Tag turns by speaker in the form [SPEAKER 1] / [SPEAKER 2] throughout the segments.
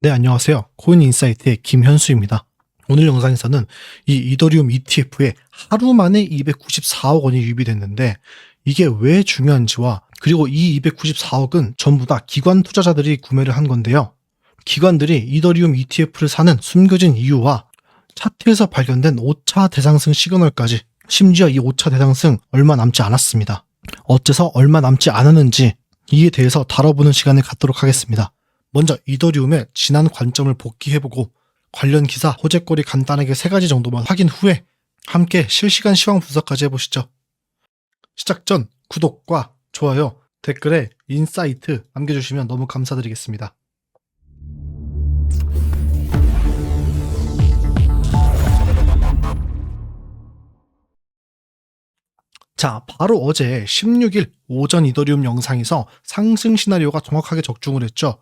[SPEAKER 1] 네, 안녕하세요. 코인 인사이트의 김현수입니다. 오늘 영상에서는 이 이더리움 ETF에 하루 만에 294억 원이 유입됐는데 이게 왜 중요한지와 그리고 이 294억은 전부 다 기관 투자자들이 구매를 한 건데요. 기관들이 이더리움 ETF를 사는 숨겨진 이유와 차트에서 발견된 5차 대상승 시그널까지 심지어 이 5차 대상승 얼마 남지 않았습니다. 어째서 얼마 남지 않았는지 이에 대해서 다뤄보는 시간을 갖도록 하겠습니다. 먼저 이더리움의 지난 관점을 복귀해보고 관련 기사, 호재거리 간단하게 세 가지 정도만 확인 후에 함께 실시간 시황 분석까지 해보시죠. 시작 전 구독과 좋아요, 댓글에 인사이트 남겨주시면 너무 감사드리겠습니다. 자, 바로 어제 16일 오전 이더리움 영상에서 상승 시나리오가 정확하게 적중을 했죠.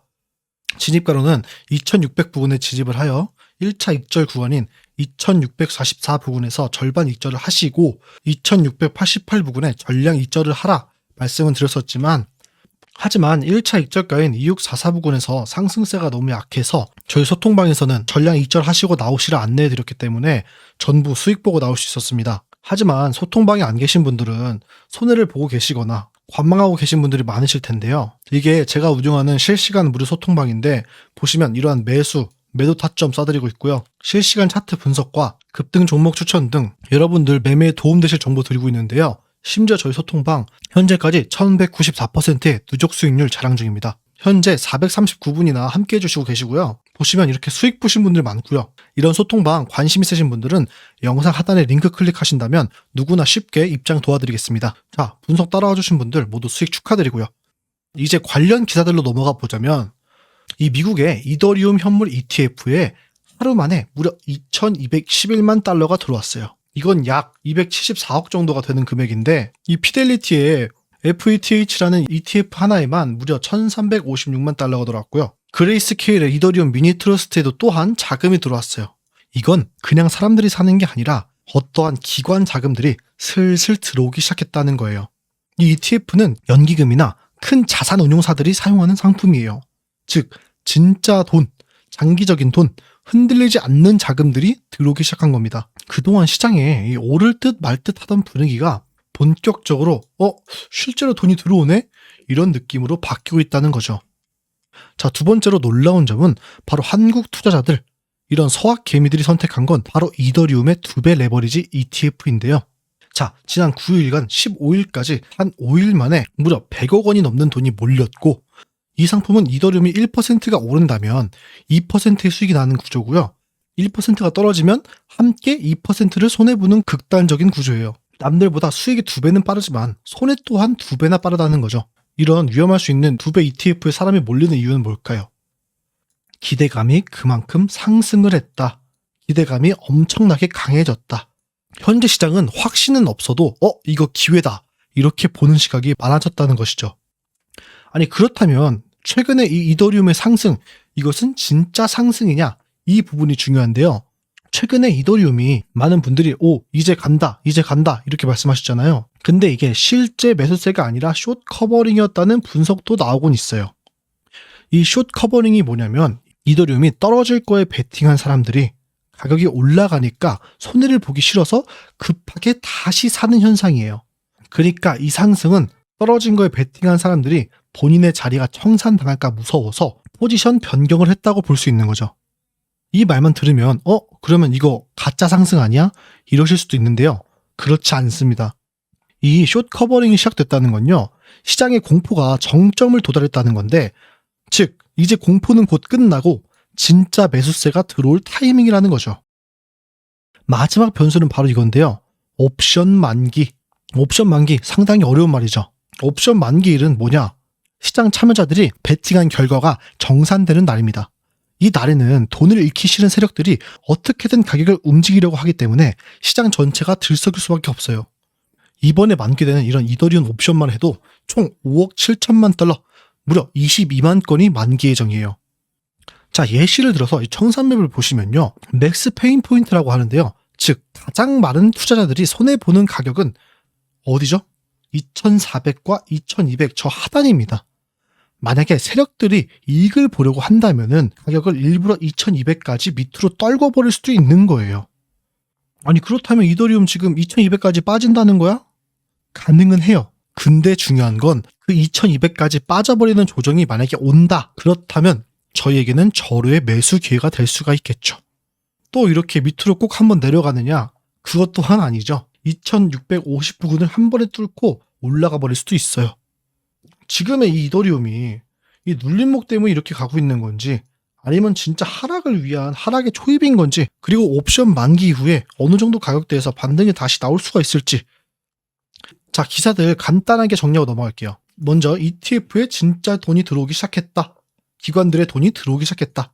[SPEAKER 1] 진입가로는 2600 부근에 진입을 하여 1차 익절 구간인 2644 부근에서 절반 익절을 하시고 2688 부근에 전량 익절을 하라 말씀은 드렸었지만 하지만 1차 익절가인 2644 부근에서 상승세가 너무 약해서 저희 소통방에서는 전량 익절하시고 나오시라 안내해 드렸기 때문에 전부 수익 보고 나올 수 있었습니다. 하지만 소통방에 안 계신 분들은 손해를 보고 계시거나 관망하고 계신 분들이 많으실 텐데요. 이게 제가 운영하는 실시간 무료 소통방인데 보시면 이러한 매수, 매도 타점 써드리고 있고요. 실시간 차트 분석과 급등 종목 추천 등 여러분들 매매에 도움되실 정보 드리고 있는데요. 심지어 저희 소통방 현재까지 1194%의 누적 수익률 자랑 중입니다. 현재 439분이나 함께 해주시고 계시고요. 보시면 이렇게 수익 보신 분들 많고요. 이런 소통방 관심 있으신 분들은 영상 하단에 링크 클릭하신다면 누구나 쉽게 입장 도와드리겠습니다. 자, 분석 따라와 주신 분들 모두 수익 축하드리고요. 이제 관련 기사들로 넘어가 보자면 이 미국의 이더리움 현물 ETF에 하루 만에 무려 2211만 달러가 들어왔어요. 이건 약 274억 정도가 되는 금액인데 이 피델리티의 FETH라는 ETF 하나에만 무려 1356만 달러가 들어왔고요. 그레이스케일의 이더리움 미니 트러스트에도 또한 자금이 들어왔어요. 이건 그냥 사람들이 사는 게 아니라 어떠한 기관 자금들이 슬슬 들어오기 시작했다는 거예요. 이 ETF는 연기금이나 큰 자산 운용사들이 사용하는 상품이에요. 즉, 진짜 돈, 장기적인 돈, 흔들리지 않는 자금들이 들어오기 시작한 겁니다. 그동안 시장에 이 오를 듯 말 듯 하던 분위기가 본격적으로, 어, 실제로 돈이 들어오네? 이런 느낌으로 바뀌고 있다는 거죠. 자, 두 번째로 놀라운 점은 바로 한국 투자자들, 이런 서학 개미들이 선택한 건 바로 이더리움의 두 배 레버리지 ETF인데요. 자, 지난 9일간 15일까지 한 5일 만에 무려 100억 원이 넘는 돈이 몰렸고, 이 상품은 이더리움이 1%가 오른다면 2%의 수익이 나는 구조고요. 1%가 떨어지면 함께 2%를 손해보는 극단적인 구조예요. 남들보다 수익이 두 배는 빠르지만 손해 또한 두 배나 빠르다는 거죠. 이런 위험할 수 있는 두 배 ETF에 사람이 몰리는 이유는 뭘까요? 기대감이 그만큼 상승을 했다. 기대감이 엄청나게 강해졌다. 현재 시장은 확신은 없어도 어 이거 기회다 이렇게 보는 시각이 많아졌다는 것이죠. 아니 그렇다면 최근에 이 이더리움의 상승 이것은 진짜 상승이냐 이 부분이 중요한데요. 최근에 이더리움이 많은 분들이 오 이제 간다 이제 간다 이렇게 말씀하셨잖아요. 근데 이게 실제 매수세가 아니라 숏 커버링이었다는 분석도 나오곤 있어요. 이 숏 커버링이 뭐냐면 이더리움이 떨어질 거에 베팅한 사람들이 가격이 올라가니까 손해를 보기 싫어서 급하게 다시 사는 현상이에요. 그러니까 이 상승은 떨어진 거에 베팅한 사람들이 본인의 자리가 청산당할까 무서워서 포지션 변경을 했다고 볼 수 있는 거죠. 이 말만 들으면 어 그러면 이거 가짜 상승 아니야? 이러실 수도 있는데요. 그렇지 않습니다. 이 숏 커버링이 시작됐다는 건요. 시장의 공포가 정점을 도달했다는 건데 즉 이제 공포는 곧 끝나고 진짜 매수세가 들어올 타이밍이라는 거죠. 마지막 변수는 바로 이건데요. 옵션 만기. 옵션 만기 상당히 어려운 말이죠. 옵션 만기일은 뭐냐? 시장 참여자들이 베팅한 결과가 정산되는 날입니다. 이 날에는 돈을 잃기 싫은 세력들이 어떻게든 가격을 움직이려고 하기 때문에 시장 전체가 들썩일 수밖에 없어요. 이번에 만기되는 이런 이더리움 옵션만 해도 총 5억 7천만 달러, 무려 22만 건이 만기 예정이에요. 자, 예시를 들어서 이 청산맵을 보시면요. 맥스 페인 포인트라고 하는데요. 즉, 가장 많은 투자자들이 손해보는 가격은 어디죠? 2400과 2200 저 하단입니다. 만약에 세력들이 이익을 보려고 한다면은 가격을 일부러 2200까지 밑으로 떨궈 버릴 수도 있는 거예요. 아니 그렇다면 이더리움 지금 2200까지 빠진다는 거야? 가능은 해요. 근데 중요한 건 그 2200까지 빠져버리는 조정이 만약에 온다. 그렇다면 저희에게는 저로의 매수 기회가 될 수가 있겠죠. 또 이렇게 밑으로 꼭 한번 내려가느냐? 그것 또한 아니죠. 2650 부근을 한 번에 뚫고 올라가 버릴 수도 있어요. 지금의 이 이더리움이 이 눌림목 때문에 이렇게 가고 있는 건지 아니면 진짜 하락을 위한 하락의 초입인 건지 그리고 옵션 만기 이후에 어느 정도 가격대에서 반등이 다시 나올 수가 있을지 자 기사들 간단하게 정리하고 넘어갈게요. 먼저 ETF에 진짜 돈이 들어오기 시작했다. 기관들의 돈이 들어오기 시작했다.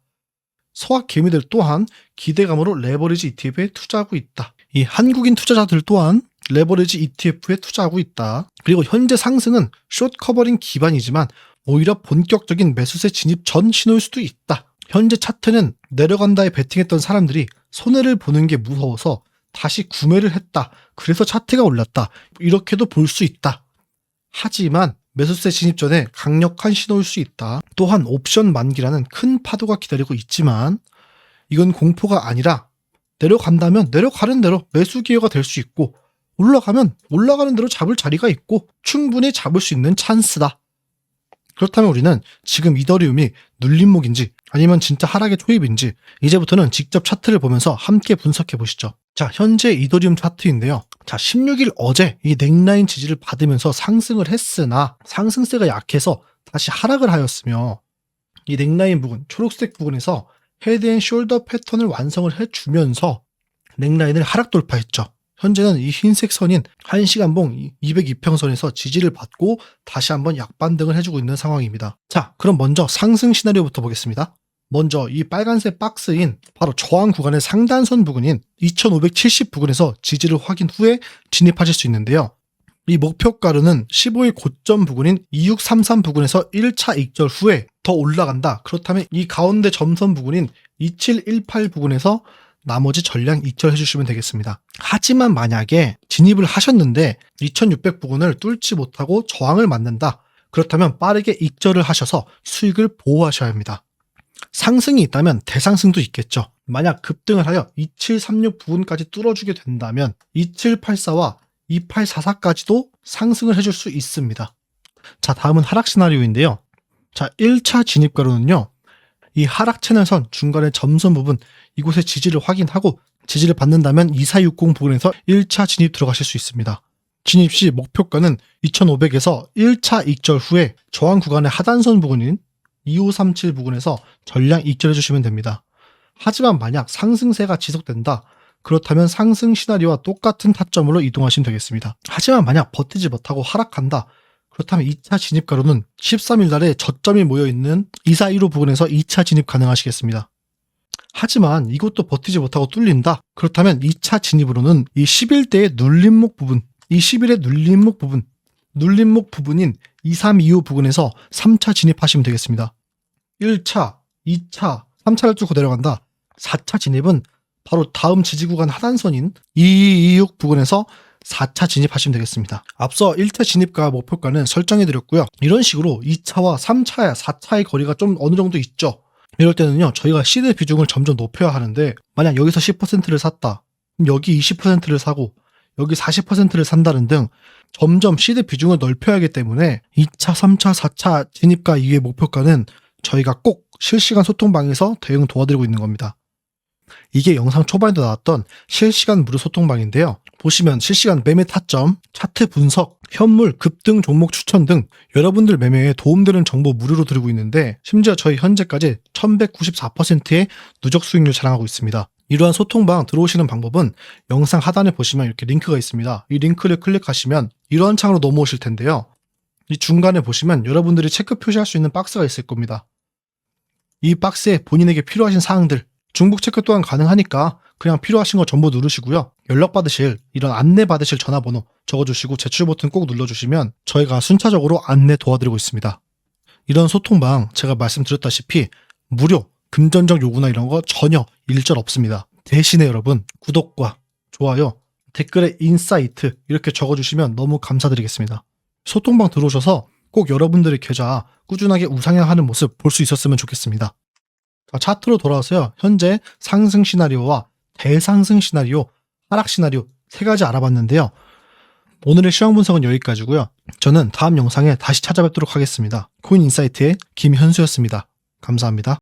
[SPEAKER 1] 서학 개미들 또한 기대감으로 레버리지 ETF에 투자하고 있다. 이 한국인 투자자들 또한 레버리지 ETF에 투자하고 있다. 그리고 현재 상승은 숏 커버링 기반이지만 오히려 본격적인 매수세 진입 전 신호일 수도 있다. 현재 차트는 내려간다에 베팅했던 사람들이 손해를 보는 게 무서워서 다시 구매를 했다. 그래서 차트가 올랐다. 이렇게도 볼 수 있다. 하지만 매수세 진입 전에 강력한 신호일 수 있다. 또한 옵션 만기라는 큰 파도가 기다리고 있지만 이건 공포가 아니라 내려간다면 내려가는 대로 매수 기회가 될 수 있고 올라가면 올라가는 대로 잡을 자리가 있고 충분히 잡을 수 있는 찬스다. 그렇다면 우리는 지금 이더리움이 눌림목인지 아니면 진짜 하락의 초입인지 이제부터는 직접 차트를 보면서 함께 분석해 보시죠. 자, 현재 이더리움 차트인데요. 자, 16일 어제 이 넥라인 지지를 받으면서 상승을 했으나 상승세가 약해서 다시 하락을 하였으며 이 넥라인 부분, 초록색 부분에서 헤드 앤 숄더 패턴을 완성을 해주면서 넥라인을 하락 돌파했죠. 현재는 이 흰색 선인 1시간봉 202평선에서 지지를 받고 다시 한번 약반등을 해주고 있는 상황입니다. 자, 그럼 먼저 상승 시나리오부터 보겠습니다. 먼저 이 빨간색 박스인 바로 저항 구간의 상단선 부근인 2570 부근에서 지지를 확인 후에 진입하실 수 있는데요. 이 목표가로는 15일 고점 부근인 2633 부근에서 1차 익절 후에 더 올라간다. 그렇다면 이 가운데 점선 부근인 2718 부근에서 나머지 전량 익절해 주시면 되겠습니다. 하지만 만약에 진입을 하셨는데 2600 부근을 뚫지 못하고 저항을 맞는다. 그렇다면 빠르게 익절을 하셔서 수익을 보호하셔야 합니다. 상승이 있다면 대상승도 있겠죠. 만약 급등을 하여 2736 부근까지 뚫어주게 된다면 2784와 2844까지도 상승을 해줄 수 있습니다. 자, 다음은 하락 시나리오인데요. 자, 1차 진입가로는요. 이 하락 채널선 중간에 점선 부분 이곳에 지지를 확인하고 지지를 받는다면 2460 부근에서 1차 진입 들어가실 수 있습니다. 진입 시 목표가는 2500에서 1차 익절 후에 저항 구간의 하단선 부근인 2537 부근에서 전량 익절해 주시면 됩니다. 하지만 만약 상승세가 지속된다. 그렇다면 상승 시나리오와 똑같은 타점으로 이동하시면 되겠습니다. 하지만 만약 버티지 못하고 하락한다. 그렇다면 2차 진입 가로는 13일 날에 저점이 모여있는 2415 부근에서 2차 진입 가능하시겠습니다. 하지만 이것도 버티지 못하고 뚫린다. 그렇다면 2차 진입으로는 이 11대의 눌림목 부분, 이 11의 눌림목 부분, 눌림목 부분인 2325 부근에서 3차 진입하시면 되겠습니다. 1차, 2차, 3차를 뚫고 내려간다. 4차 진입은 바로 다음 지지 구간 하단선인 2226 부근에서 4차 진입하시면 되겠습니다. 앞서 1차 진입과 목표가는 설정해 드렸고요. 이런 식으로 2차와 3차야 4차의 거리가 좀 어느 정도 있죠. 이럴 때는요, 저희가 시드 비중을 점점 높여야 하는데, 만약 여기서 10%를 샀다. 여기 20%를 사고, 여기 40%를 산다는 등 점점 시드 비중을 넓혀야 하기 때문에 2차, 3차, 4차 진입가 이후의 목표가는 저희가 꼭 실시간 소통방에서 대응 도와드리고 있는 겁니다. 이게 영상 초반에도 나왔던 실시간 무료 소통방인데요. 보시면 실시간 매매 타점, 차트 분석, 현물, 급등 종목 추천 등 여러분들 매매에 도움되는 정보 무료로 드리고 있는데 심지어 저희 현재까지 1194%의 누적 수익률 자랑하고 있습니다. 이러한 소통방 들어오시는 방법은 영상 하단에 보시면 이렇게 링크가 있습니다. 이 링크를 클릭하시면 이러한 창으로 넘어오실 텐데요. 이 중간에 보시면 여러분들이 체크 표시할 수 있는 박스가 있을 겁니다. 이 박스에 본인에게 필요하신 사항들, 중복 체크 또한 가능하니까 그냥 필요하신 거 전부 누르시고요. 연락 받으실 이런 안내 받으실 전화번호 적어주시고 제출 버튼 꼭 눌러주시면 저희가 순차적으로 안내 도와드리고 있습니다. 이런 소통방 제가 말씀드렸다시피 무료 금전적 요구나 이런 거 전혀 일절 없습니다. 대신에 여러분 구독과 좋아요 댓글에 인사이트 이렇게 적어주시면 너무 감사드리겠습니다. 소통방 들어오셔서 꼭 여러분들의 계좌 꾸준하게 우상향하는 모습 볼 수 있었으면 좋겠습니다. 자, 차트로 돌아와서요. 현재 상승 시나리오와 대상승 시나리오, 하락 시나리오 세 가지 알아봤는데요. 오늘의 시황 분석은 여기까지고요. 저는 다음 영상에 다시 찾아뵙도록 하겠습니다. 코인 인사이트의 김현수였습니다. 감사합니다.